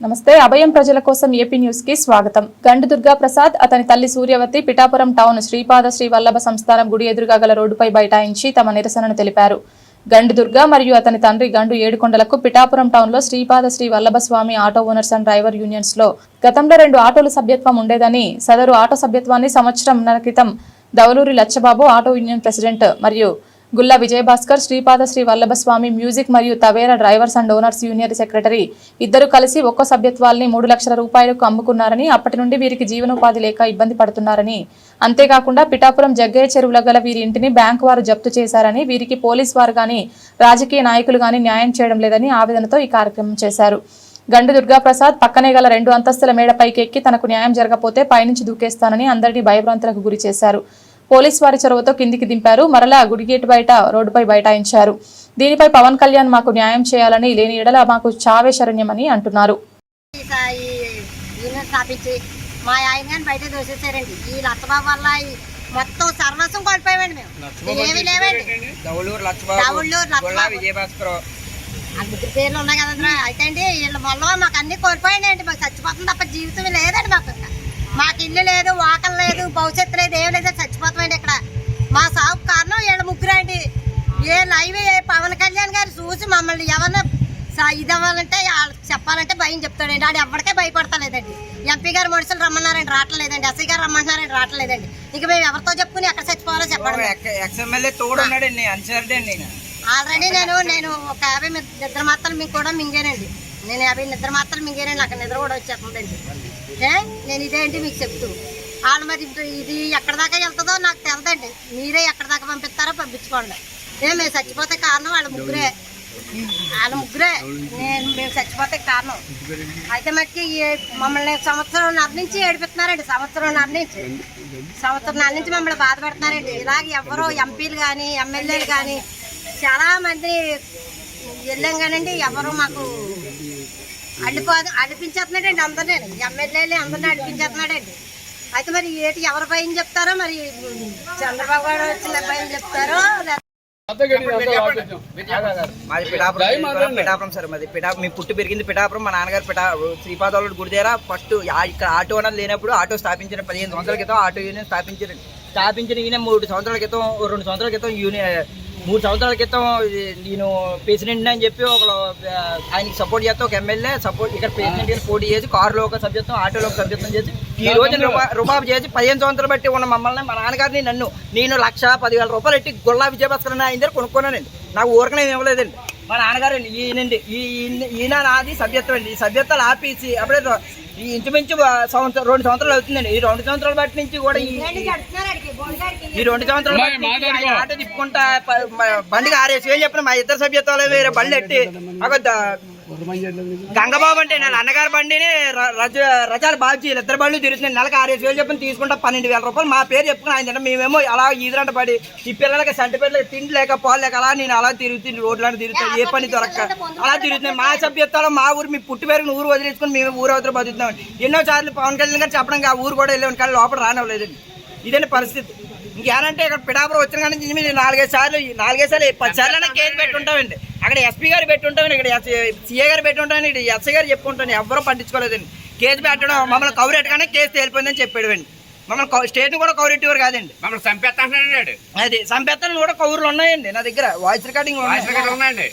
నమస్తే అభయం ప్రజల కోసం ఏపీ న్యూస్కి స్వాగతం. గండు దుర్గా ప్రసాద్ అతని తల్లి సూర్యవతి పిఠాపురం టౌన్ శ్రీపాద శ్రీ వల్లభ సంస్థానం గుడి ఎదురుగా గల రోడ్డుపై బైఠాయించి తమ నిరసనను తెలిపారు. గండు దుర్గా మరియు అతని తండ్రి గండు ఏడుకొండలకు పిఠాపురం టౌన్లో Sripada Sri Vallabha Swami auto owners and driver యూనియన్స్లో గతంలో రెండు ఆటోలు సభ్యత్వం ఉండేదని సదరు ఆటో సభ్యత్వాన్ని సంవత్సరం క్రితం Davaluri Lachchababu auto union president మరియు గుల్లా విజయభాస్కర్ శ్రీపాద శ్రీ వల్లభస్వామి మ్యూజిక్ మరియు Tavera drivers and owners union secretary ఇద్దరు కలిసి ఒక్కో సభ్యత్వాల్ని మూడు లక్షల రూపాయలకు అమ్ముకున్నారని అప్పటి నుండి వీరికి జీవనోపాధి లేక ఇబ్బంది పడుతున్నారని. అంతేకాకుండా పిఠాపురం జగ్గయ్య చెరువుల గల వీరి ఇంటిని బ్యాంకు వారు జప్తు చేశారని వీరికి పోలీస్ వారు గాని రాజకీయ నాయకులు గాని న్యాయం చేయడం లేదని ఆవేదనతో ఈ కార్యక్రమం చేశారు. గండు దుర్గాప్రసాద్ పక్కనే గల రెండు అంతస్తుల మేడపైకి ఎక్కి తనకు న్యాయం జరగపోతే పైనుంచి దూకేస్తానని అందరినీ భయభ్రాంతులకు గురి చేశారు. పోలీస్ వారి చొరవతో కిందికి దింపారు. మరలా గుడిగేటు బయట రోడ్డుపై బైఠాయించారు. దీనిపై పవన్ కళ్యాణ్ మాకు న్యాయం చేయాలని లేని ఎడల మాకు చావే శరణ్యమని అంటున్నారు మా ఆయన బయట దోసేసారండి. ఈ లచ్చబాబు వల్ల మొత్తం సర్వస్వం కోల్పోయామండి మేము. ఏమీ లేవండి. లచ్చబాబు. విజయభాస్కర్ ముగ్గురు పేర్లు ఉన్నాయి కదండి. అయితే అండి వీళ్ళ వల్ల మాకు అన్ని కోల్పోయండి అండి మాకు చచ్చిపోతుంది తప్ప జీవితం లేదండి మాకు ఇంకా. మాకు ఇల్లు లేదు వాకలు లేదు భవిష్యత్తు లేదు ఏం లేదు చచ్చిపోతామండి ఇక్కడ. మా సాగు కారణం వీళ్ళ ముగ్గురు అండి ఏ లైవ్ పవన్ కళ్యాణ్ గారు చూసి మమ్మల్ని ఎవరిని సా- ఇది అవ్వాలంటే చెప్పాలంటే భయం చెప్తాడండి. ఆడు ఎవరికే భయపడతలేదండి. ఎంపీ గారు మనుషులు రమ్మన్నారండి రావట్లేదండి. ఎస్ఐ గారు రమ్మంటున్నారండి రావట్లేదండి. ఇక మేము ఎవరితో చెప్పుకుని ఎక్కడ చచ్చిపోవాలో చెప్పండి. ఆల్రెడీ నేను నేను ఒక యాభై మి- నిద్ర మాత్రలు మీకు కూడా మింగానండి. నేను యాభై నిద్ర మాత్రం మింగేనే నాకు నిద్ర కూడా వచ్చేస్తుందండి ఏ? నేను ఇదేంటి మీకు చెప్తూ. వాళ్ళు మరి ఇప్పుడు ఇది ఎక్కడ దాకా వెళ్తుందో నాకు తెలదండి. మీరే ఎక్కడ దాకా పంపిస్తారో పంపించుకోండి. ఏ మేము చచ్చిపోతే కారణం వాళ్ళ ముగ్గురే. వాళ్ళ ముగ్గురే. నేను మేము చచ్చిపోతే కారణం. అయితే మట్టి మమ్మల్ని సంవత్సరం నుంచి ఏడిపిస్తున్నారండి సంవత్సరం నుంచి. సంవత్సరం నుంచి మమ్మల్ని బాధపడుతున్నారండి. ఇలాగ ఎవరో ఎంపీలు కానీ ఎమ్మెల్యేలు కానీ చాలా మంది వెళ్ళాం కానండి ఎవరు మాకు అల్లిపో అడిపించేస్తున్నాడండి అందరినీ. ఎమ్మెల్యేలు అందరినీ అడిపించేస్తున్నాడండి. అయితే మరి ఏటి ఎవరి భయం చెప్తారో మరి చంద్రబాబు గారు వచ్చిన భయం చెప్తారో మాది పిఠాపురం పిఠాపురం సార్ మాది పిఠా మీ పుట్టి పెరిగింది పిఠాపురం. మా నాన్నగారు పిఠా శ్రీపాదాలు గుడి దగ్గర ఫస్ట్ ఇక్కడ ఆటో ఓనర్ లేనప్పుడు ఆటో స్థాపించిన పదిహేను సంవత్సరాల క్రితం ఆటో యూనియన్ స్థాపించారు స్థాపించిన ఈయన మూడు సంవత్సరాల క్రితం రెండు సంవత్సరాల క్రితం యూనియన్ మూడు సంవత్సరాల క్రితం ఇది నేను ప్రెసిడెంట్ అని చెప్పి ఒక ఆయనకి సపోర్ట్ చేస్తే ఒక ఎమ్మెల్యే సపోర్ట్ ఇక్కడ ప్రెసిడెంట్ గారు పోటీ చేసి కారులో ఒక సభ్యత్వం ఆటోలో ఒక సభ్యత్వం చేసి ఈ రోజు రుబా- రుబాబు చేసి పదిహేను సంవత్సరాలు బట్టి ఉన్న మమ్మల్ని మా నాన్నగారిని నన్ను నేను లక్ష పదివేల రూపాయలు పెట్టి గొల్లా విజయభాస్కర్ అనే ఆయన దగ్గర కొనుక్కున్నానండి. నాకు ఊరకనే ఇవ్వలేదండి. మా నాన్నగారు ఈయనండి ఈ ఈయన- నాది సభ్యత్వం అండి. ఈ సభ్యత్వాలు ఆపేసి అప్పుడే ఈ ఇంచుమించు సంవత్సరం రెండు సంవత్సరాలు అవుతుందండి. ఈ రెండు సంవత్సరాల బట్టి నుంచి కూడా ఈ రెండు సంవత్సరాలు ఆటో తిప్పుకుంటా బండికి ఆరేసి ఏం చెప్పిన మా ఇద్దరు సభ్యత్వాలు వేరే బండి ఎట్టి ఒక గంగబాబు అంటే నా అన్నగారి బండిని రజ రజాల బాబు ఇద్దరు బండ్లు తిరుగుతున్నాయి నెలకు ఆరేసి వేలు చెప్పిన తీసుకుంటా పన్నెండు వేల రూపాయలు. మా పేరు చెప్పుకుని ఆయన తింటాం. మేమేమో అలా ఈదురంట పడి ఈ పిల్లలకి సంటి పిల్లలకి తిండి లేక పాలు లేక అలా నేను అలా తిరుగుతుంది రోడ్లను తిరుగుతా ఏ పని దొరక్క అలా తిరుగుతున్నాయి. మా సభ్యత్వాలు మా ఊరు మీ పుట్టి పేరుని ఊరు వదిలేసుకుని మేము ఊరు అవతల బతుకుతున్నాం. ఎన్నో సార్లు పవన్ కళ్యాణ్ గారు చెప్పడం ఆ ఊరు కూడా వెళ్ళాం కానీ లోపల రానివ్వలేదండి ఇదండి పరిస్థితి? ఇంకేనంటే ఇక్కడ పిడాపురం వచ్చిన కానీ మేము నాలుగైదు సార్లు నాలుగైదు సార్లు పది సార్లు కేసు పెట్టుంటామండి. అక్కడ ఎస్పీ గారు పెట్టుంటామని ఇక్కడ సీఏ గారు పెట్టుంటామని ఇక్కడ ఎస్ఐ గారు చెప్పుకుంటాను ఎవరూ పట్టించుకోలేదండి. కేసు పెట్టడం మమ్మల్ని కవర్ ఎట్టగానే కేసు తేలిపోయిందని చెప్పాడు మమ్మల్ని స్టేట్ కూడా కవర్ ఎట్టేవారు కాదండి. మమ్మల్ని చంపేస్తా అంటున్నాడు అది సంపెత్తలు కూడా కౌరులు ఉన్నాయండి నా దగ్గర. వాయిస్ రికార్డింగ్ వాయిస్ రికార్డు ఉన్నాయి ఉందండి